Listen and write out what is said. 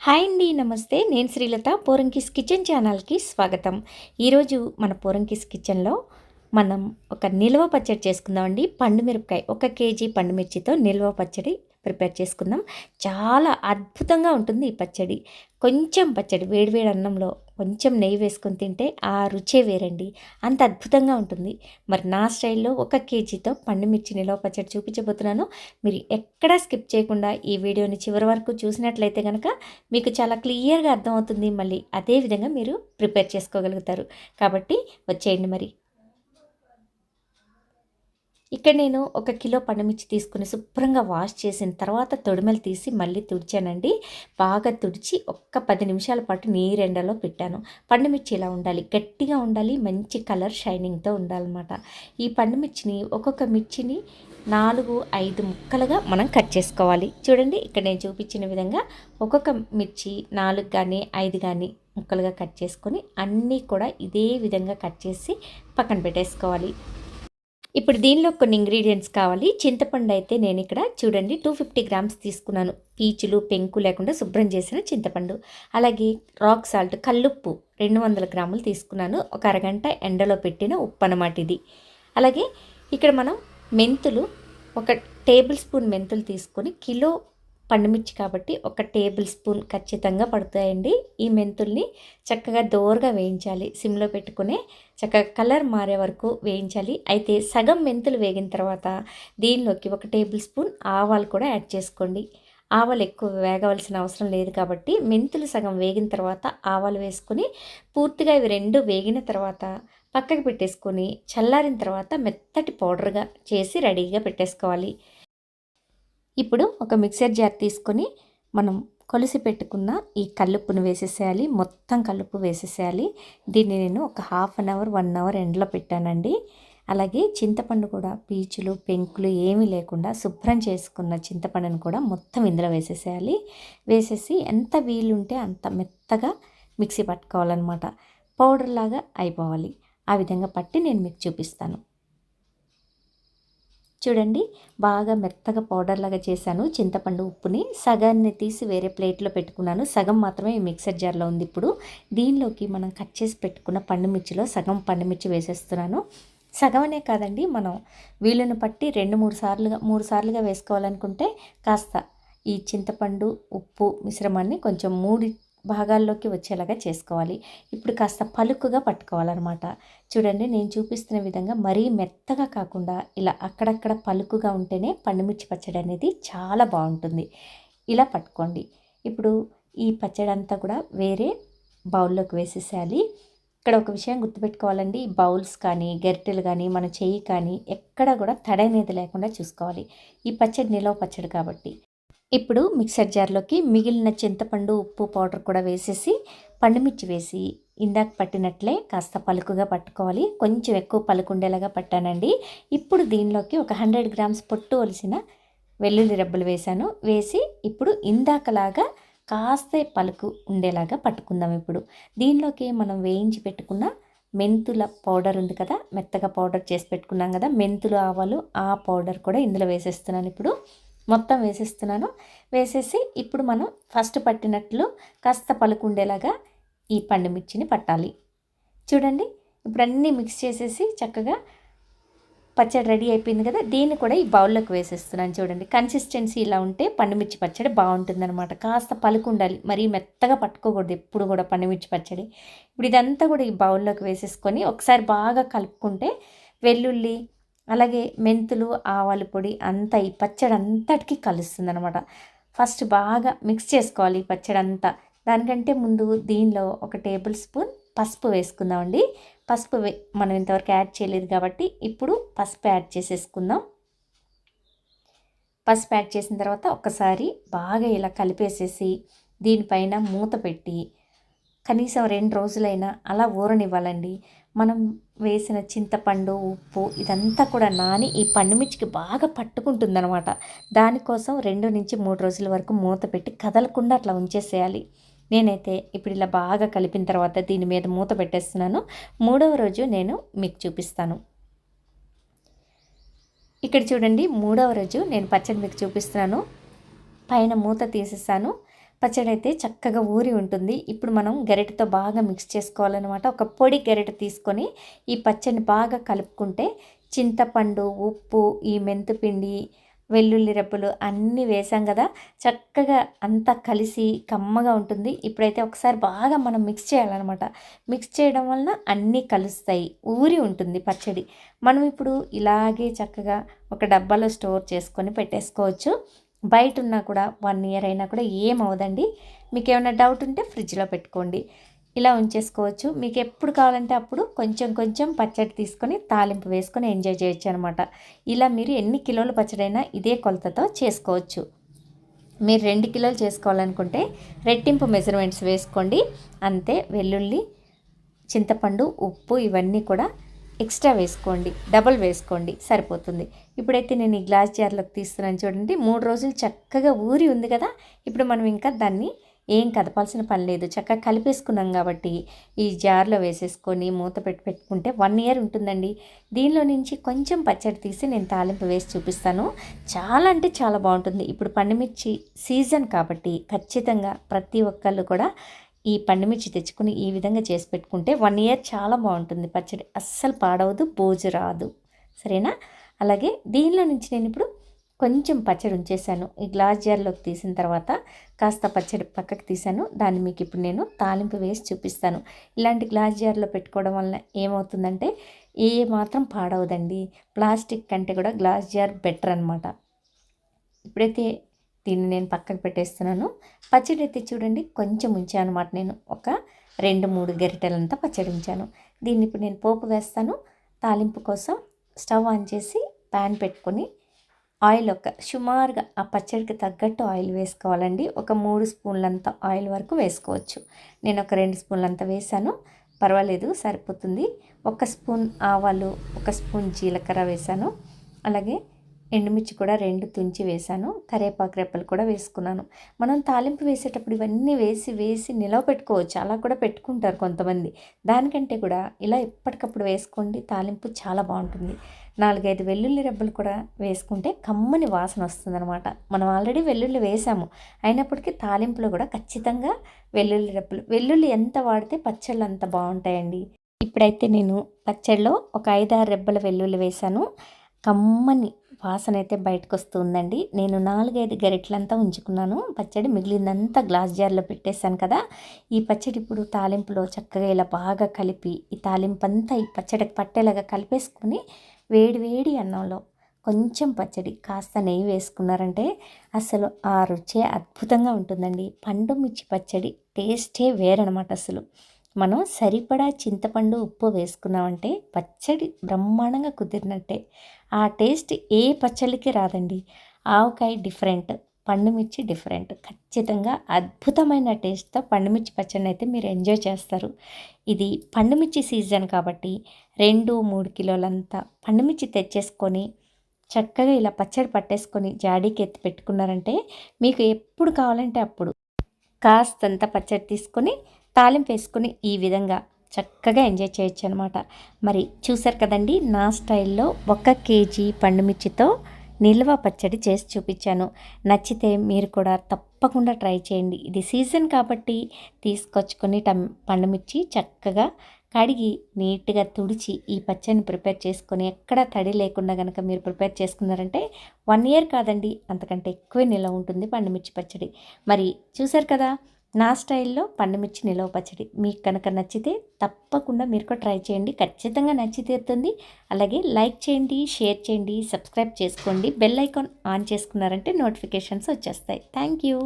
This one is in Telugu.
హాయ్ అండి నమస్తే. నేను శ్రీలత. పోరంకిస్ కిచెన్ ఛానల్కి స్వాగతం. ఈరోజు మన పోరంకిస్ కిచెన్లో మనం ఒక నిల్వ పచ్చడి చేసుకుందామండి. పండుమిరపకాయ ఒక కేజీ పండు మిర్చితో నిల్వ పచ్చడి ప్రిపేర్ చేసుకుందాం. చాలా అద్భుతంగా ఉంటుంది ఈ పచ్చడి. కొంచెం పచ్చడి వేడివేడి అన్నంలో కొంచెం నెయ్యి వేసుకొని తింటే ఆ రుచే వేరండి. అంత అద్భుతంగా ఉంటుంది. మరి నా స్టైల్లో ఒక కేజీతో పండుమిర్చి నిలవ పచ్చడి చూపించబోతున్నాను. మీరు ఎక్కడా స్కిప్ చేయకుండా ఈ వీడియోని చివరి వరకు చూసినట్లయితే కనుక మీకు చాలా క్లియర్గా అర్థమవుతుంది. మళ్ళీ అదే విధంగా మీరు ప్రిపేర్ చేసుకోగలుగుతారు. కాబట్టి వచ్చేయండి మరి. ఇక్కడ నేను ఒక కిలో పండుమిర్చి తీసుకుని శుభ్రంగా వాష్ చేసిన తర్వాత తొడిమలు తీసి మళ్ళీ తుడిచానండి. బాగా తుడిచి ఒక్క పది నిమిషాల పాటు నీరెండలో పెట్టాను. పండుమిర్చి ఇలా ఉండాలి గట్టిగా ఉండాలి మంచి కలర్ షైనింగ్తో ఉండాలన్నమాట. ఈ పండుమిర్చిని ఒక్కొక్క మిర్చిని నాలుగు ఐదు ముక్కలుగా మనం కట్ చేసుకోవాలి. చూడండి ఇక్కడ నేను చూపించిన విధంగా ఒక్కొక్క మిర్చి నాలుగు కానీ ఐదు కానీ ముక్కలుగా కట్ చేసుకొని అన్నీ కూడా ఇదే విధంగా కట్ చేసి పక్కన పెట్టేసుకోవాలి. ఇప్పుడు దీనిలో కొన్ని ఇంగ్రీడియంట్స్ కావాలి. చింతపండు అయితే నేను ఇక్కడ చూడండి టూ ఫిఫ్టీ గ్రామ్స్ తీసుకున్నాను. పీచులు పెంకు లేకుండా శుభ్రం చేసిన చింతపండు. అలాగే రాక్ సాల్ట్ కల్లుప్పు రెండు వందల గ్రాములు తీసుకున్నాను. ఒక అరగంట ఎండలో పెట్టిన ఉప్పు అనమాట ఇది. అలాగే ఇక్కడ మనం మెంతులు ఒక టేబుల్ స్పూన్ మెంతులు తీసుకొని కిలో పండుమిర్చి కాబట్టి ఒక టేబుల్ స్పూన్ ఖచ్చితంగా పడుతాయండి. ఈ మెంతుల్ని చక్కగా దోరగా వేయించాలి. సిమ్లో పెట్టుకునే చక్కగా కలర్ మారే వరకు వేయించాలి. అయితే సగం మెంతులు వేగిన తర్వాత దీనిలోకి ఒక టేబుల్ స్పూన్ ఆవాలు కూడా యాడ్ చేసుకోండి. ఆవాలు ఎక్కువ వేగవలసిన అవసరం లేదు కాబట్టి మెంతులు సగం వేగిన తర్వాత ఆవాలు వేసుకొని పూర్తిగా ఇవి రెండు వేగిన తర్వాత పక్కకు పెట్టేసుకొని చల్లారిన తర్వాత మెత్తటి పౌడర్గా చేసి రెడీగా పెట్టేసుకోవాలి. ఇప్పుడు ఒక మిక్సర్ జార్ తీసుకొని మనం కొలిసి పెట్టుకున్న ఈ కల్లుప్పును వేసేసేయాలి. మొత్తం కల్లుప్పు వేసేసేయాలి. దీన్ని నేను ఒక half an hour one hour ఎండలో పెట్టానండి. అలాగే చింతపండు కూడా పీచులు పెంకులు ఏమీ లేకుండా శుభ్రం చేసుకున్న చింతపండును కూడా మొత్తం ఇందులో వేసేసేయాలి. వేసేసి ఎంత వీలుంటే అంత మెత్తగా మిక్సీ పట్టుకోవాలన్నమాట. పౌడర్ లాగా అయిపోవాలి. ఆ విధంగా పట్టి నేను మీకు చూపిస్తాను. చూడండి బాగా మెత్తగా పౌడర్ లాగా చేశాను. చింతపండు ఉప్పుని సగాన్ని తీసి వేరే ప్లేట్లో పెట్టుకున్నాను. సగం మాత్రమే మిక్సర్ జార్లో ఉంది ఇప్పుడు. దీనిలోకి మనం కట్ చేసి పెట్టుకున్న పండుమిర్చిలో సగం పండుమిర్చి వేసేస్తున్నాను. సగం అనే కాదండి మనం వీళ్ళను పట్టి రెండు మూడు సార్లుగా మూడు సార్లుగా వేసుకోవాలనుకుంటే కాస్త ఈ చింతపండు ఉప్పు మిశ్రమాన్ని కొంచెం మూడి భాగాల్లోకి వచ్చేలాగా చేసుకోవాలి. ఇప్పుడు కాస్త పలుకుగా పట్టుకోవాలన్నమాట. చూడండి నేను చూపిస్తున్న విధంగా మరీ మెత్తగా కాకుండా ఇలా అక్కడక్కడ పలుకుగా ఉంటేనే పండుమిర్చి పచ్చడి అనేది చాలా బాగుంటుంది. ఇలా పట్టుకోండి. ఇప్పుడు ఈ పచ్చడి అంతా కూడా వేరే బౌల్లోకి వేసేసేయాలి. ఇక్కడ ఒక విషయం గుర్తుపెట్టుకోవాలండి. బౌల్స్ కానీ గరిటెలు కానీ మన చెయ్యి కానీ ఎక్కడ కూడా తడ అనేది లేకుండా చూసుకోవాలి. ఈ పచ్చడి నిలవ పచ్చడి కాబట్టి. ఇప్పుడు మిక్సర్ జార్లోకి మిగిలిన చింతపండు ఉప్పు పౌడర్ కూడా వేసేసి పండుమిర్చి వేసి ఇందాక పట్టినట్లే కాస్త పలుకుగా పట్టుకోవాలి. కొంచెం ఎక్కువ పలుకుండేలాగా పట్టానండి. ఇప్పుడు దీనిలోకి ఒక హండ్రెడ్ గ్రామ్స్ పొట్టు ఒలిసిన వెల్లుల్లి రెబ్బలు వేశాను. వేసి ఇప్పుడు ఇందాకలాగా కాస్త పలుకు ఉండేలాగా పట్టుకుందాం ఇప్పుడు. దీనిలోకి మనం వేయించి పెట్టుకున్న మెంతుల పౌడర్ ఉంది కదా మెత్తగా పౌడర్ చేసి పెట్టుకున్నాం కదా మెంతులు ఆవాలు ఆ పౌడర్ కూడా ఇందులో వేసేస్తున్నాను ఇప్పుడు. మొత్తం వేసేస్తున్నాను. వేసేసి ఇప్పుడు మనం ఫస్ట్ పట్టినట్లు కాస్త పలుకుండేలాగా ఈ పండు మిర్చిని పట్టాలి. చూడండి ఇప్పుడు అన్నీ మిక్స్ చేసేసి చక్కగా పచ్చడి రెడీ అయిపోయింది కదా దీన్ని కూడా ఈ బౌల్లోకి వేసేస్తున్నాను చూడండి. కన్సిస్టెన్సీ ఇలా ఉంటే పండుమిర్చి పచ్చడి బాగుంటుందన్నమాట. కాస్త పలుకుండాలి మరీ మెత్తగా పట్టుకోకూడదు ఎప్పుడు కూడా పండుమిర్చి పచ్చడి. ఇప్పుడు ఇదంతా కూడా ఈ బౌల్లోకి వేసేసుకొని ఒకసారి బాగా కలుపుకుంటే వెల్లుల్లి అలాగే మెంతులు ఆవాల పొడి అంతా ఈ పచ్చడి అంతటికి కలుస్తుంది అనమాట ఫస్ట్ బాగా మిక్స్ చేసుకోవాలి ఈ పచ్చడి అంతా దానికంటే ముందు దీనిలో ఒక టేబుల్ స్పూన్ పసుపు వేసుకుందామండి. పసుపు మనం ఇంతవరకు యాడ్ చేయలేదు కాబట్టి ఇప్పుడు పసుపు యాడ్ చేసేసుకుందాం. పసుపు యాడ్ చేసిన తర్వాత ఒకసారి బాగా ఇలా కలిపేసేసి దీనిపైన మూత పెట్టి కనీసం రెండు రోజులైనా అలా ఊరనివ్వాలండి. మనం వేసిన చింతపండు ఉప్పు ఇదంతా కూడా నాని ఈ పండుమిర్చికి బాగా పట్టుకుంటుందనమాట దానికోసం రెండు నుంచి మూడు రోజుల వరకు మూత పెట్టి కదలకుండా అట్లా ఉంచేసేయాలి. నేనైతే ఇప్పుడు ఇలా బాగా కలిపిన తర్వాత దీని మీద మూత పెట్టేస్తున్నాను. మూడవ రోజు నేను మీకు చూపిస్తాను. ఇక్కడ చూడండి మూడవ రోజు నేను పచ్చడి మీకు చూపిస్తున్నాను. పైన మూత తీసేసాను. పచ్చడి అయితే చక్కగా ఊరి ఉంటుంది. ఇప్పుడు మనం గరిటెతో బాగా మిక్స్ చేసుకోవాలన్నమాట. ఒక పొడి గరిట తీసుకొని ఈ పచ్చడిని బాగా కలుపుకుంటే చింతపండు ఉప్పు ఈ మెంతుపిండి వెల్లుల్లి రెప్పలు అన్నీ వేసాం కదా. చక్కగా అంతా కలిసి కమ్మగా ఉంటుంది. ఇప్పుడైతే ఒకసారి బాగా మనం మిక్స్ చేయాలన్నమాట. మిక్స్ చేయడం వలన అన్నీ కలుస్తాయి. ఊరి ఉంటుంది పచ్చడి. మనం ఇప్పుడు ఇలాగే చక్కగా ఒక డబ్బాలో స్టోర్ చేసుకొని పెట్టేసుకోవచ్చు. బయట ఉన్నా కూడా వన్ ఇయర్ అయినా కూడా ఏమవుదండి మీకు ఏమైనా డౌట్ ఉంటే ఫ్రిడ్జ్లో పెట్టుకోండి. ఇలా ఉంచేసుకోవచ్చు. మీకు ఎప్పుడు కావాలంటే అప్పుడు కొంచెం కొంచెం పచ్చడి తీసుకొని తాలింపు వేసుకొని ఎంజాయ్ చేయొచ్చు అనమాట ఇలా మీరు ఎన్ని కిలోల పచ్చడైనా ఇదే కొలతతో చేసుకోవచ్చు. మీరు రెండు కిలోలు చేసుకోవాలనుకుంటే రెట్టింపు మెజర్మెంట్స్ వేసుకోండి. అంతే వెల్లుల్లి చింతపండు ఉప్పు ఇవన్నీ కూడా ఎక్స్ట్రా వేసుకోండి డబల్ వేసుకోండి సరిపోతుంది. ఇప్పుడైతే నేను ఈ గ్లాస్ జార్లోకి తీస్తున్నాను చూడండి. మూడు రోజులు చక్కగా ఊరి ఉంది కదా. ఇప్పుడు మనం ఇంకా దాన్ని ఏం కదపాల్సిన పని లేదు. చక్కగా కలిపేసుకున్నాం కాబట్టి ఈ జార్లో వేసేసుకొని మూత పెట్టి పెట్టుకుంటే వన్ ఇయర్ ఉంటుందండి. దీనిలో నుంచి కొంచెం పచ్చడి తీసి నేను తాలింపు వేసి చూపిస్తాను. చాలా అంటే చాలా బాగుంటుంది. ఇప్పుడు పండుమిర్చి సీజన్ కాబట్టి ఖచ్చితంగా ప్రతి ఒక్కళ్ళు కూడా ఈ పండుమిర్చి తెచ్చుకుని ఈ విధంగా చేసి పెట్టుకుంటే వన్ ఇయర్ చాలా బాగుంటుంది. పచ్చడి అస్సలు పాడవదు బోజు రాదు. సరేనా? అలాగే దీనిలో నుంచి నేను ఇప్పుడు కొంచెం పచ్చడి ఉంచేసాను ఈ గ్లాస్ జార్లోకి తీసిన తర్వాత కాస్త పచ్చడి పక్కకు తీసాను దాన్ని మీకు ఇప్పుడు నేను తాలింపు వేసి చూపిస్తాను. ఇలాంటి గ్లాస్ జార్లో పెట్టుకోవడం వల్ల ఏమవుతుందంటే ఏ మాత్రం పాడవదండి. ప్లాస్టిక్ కంటే కూడా గ్లాస్ జార్ బెటర్ అనమాట ఇప్పుడైతే దీన్ని నేను పక్కకు పెట్టేస్తున్నాను. పచ్చడి అయితే చూడండి కొంచెం ఉంచాను అనమాట నేను. ఒక రెండు మూడు గరిటెలంతా పచ్చడి ఉంచాను. దీన్ని ఇప్పుడు నేను పోపు వేస్తాను. తాలింపు కోసం స్టవ్ ఆన్ చేసి ప్యాన్ పెట్టుకొని ఆయిల్ ఒక సుమారుగా ఆ పచ్చడికి తగ్గట్టు ఆయిల్ వేసుకోవాలండి. ఒక మూడు స్పూన్లంత ఆయిల్ వరకు వేసుకోవచ్చు. నేను ఒక రెండు స్పూన్లంత వేసాను పర్వాలేదు సరిపోతుంది. ఒక స్పూన్ ఆవాలు ఒక స్పూన్ జీలకర్ర వేసాను అలాగే ఎండుమిర్చి కూడా రెండు తుంచి వేసాను కరేపాకు రెప్పలు కూడా వేసుకున్నాను. మనం తాలింపు వేసేటప్పుడు ఇవన్నీ వేసి వేసి నిలవ పెట్టుకోవచ్చు. అలా కూడా పెట్టుకుంటారు కొంతమంది. దానికంటే కూడా ఇలా ఎప్పటికప్పుడు వేసుకోండి. తాలింపు చాలా బాగుంటుంది. నాలుగైదు వెల్లుల్లి రెబ్బలు కూడా వేసుకుంటే కమ్మని వాసన వస్తుందనమాట మనం ఆల్రెడీ వెల్లుల్లి వేసాము. అయినప్పటికీ తాలింపులో కూడా ఖచ్చితంగా వెల్లుల్లి రెబ్బలు. వెల్లుల్లి ఎంత వాడితే పచ్చళ్ళు అంత బాగుంటాయండి. ఇప్పుడైతే నేను పచ్చడిలో ఒక ఐదారు రెబ్బల వెల్లుల్లి వేశాను. కమ్మని వాసన అయితే బయటకు వస్తుందండి నేను నాలుగైదు గరిటలంతా ఉంచుకున్నాను. పచ్చడి మిగిలిందంతా గ్లాస్ జార్లో పెట్టేశాను కదా. ఈ పచ్చడి ఇప్పుడు తాలింపులో చక్కగా ఇలా బాగా కలిపి ఈ తాలింపు అంతా ఈ పచ్చడికి పట్టేలాగా కలిపేసుకొని వేడి వేడి అన్నంలో కొంచెం పచ్చడి కాస్త నెయ్యి వేసుకున్నారంటే అసలు ఆ రుచే అద్భుతంగా ఉంటుందండి. పండు మిర్చి పచ్చడి టేస్టే వేరనమాట అసలు. మనం సరిపడా చింతపండు ఉప్పు వేసుకున్నామంటే పచ్చడి బ్రహ్మాండంగా కుదిరినట్టే. ఆ టేస్ట్ ఏ పచ్చళ్ళకి రాదండి. ఆవకాయ డిఫరెంట్ పండుమిర్చి డిఫరెంట్. ఖచ్చితంగా అద్భుతమైన టేస్ట్తో పండుమిర్చి పచ్చడిని అయితే మీరు ఎంజాయ్ చేస్తారు. ఇది పండుమిర్చి సీజన్ కాబట్టి రెండు మూడు కిలోలంతా పండుమిర్చి తెచ్చేసుకొని చక్కగా ఇలా పచ్చడి పట్టేసుకొని జాడీకి ఎత్తి పెట్టుకున్నారంటే మీకు ఎప్పుడు కావాలంటే అప్పుడు కాస్తంత పచ్చడి తీసుకొని తాలింపు వేసుకుని ఈ విధంగా చక్కగా ఎంజాయ్ చేయొచ్చు అనమాట మరి చూసారు కదండి నా స్టైల్లో ఒక కేజీ పండుమిర్చితో నిల్వ పచ్చడి చేసి చూపించాను. నచ్చితే మీరు కూడా తప్పకుండా ట్రై చేయండి. ఇది సీజన్ కాబట్టి తీసుకొచ్చుకొని టమ్ పండుమిర్చి చక్కగా కడిగి నీట్గా తుడిచి ఈ పచ్చడిని ప్రిపేర్ చేసుకొని ఎక్కడ తడి లేకుండా కనుక మీరు ప్రిపేర్ చేసుకున్నారంటే వన్ ఇయర్ కాదండి అంతకంటే ఎక్కువే నిల్వ ఉంటుంది పండుమిర్చి పచ్చడి. మరి చూసారు కదా నా స్టైల్లో పండుమిర్చి నిలవ పచ్చడి. మీకు కనుక నచ్చితే తప్పకుండా మీరు కూడా ట్రై చేయండి. ఖచ్చితంగా నచ్చి తీరుతుంది. అలాగే లైక్ చేయండి షేర్ చేయండి సబ్స్క్రైబ్ చేసుకోండి. బెల్ ఐకాన్ ఆన్ చేసుకున్నారంటే నోటిఫికేషన్స్ వచ్చేస్తాయి. Thank you.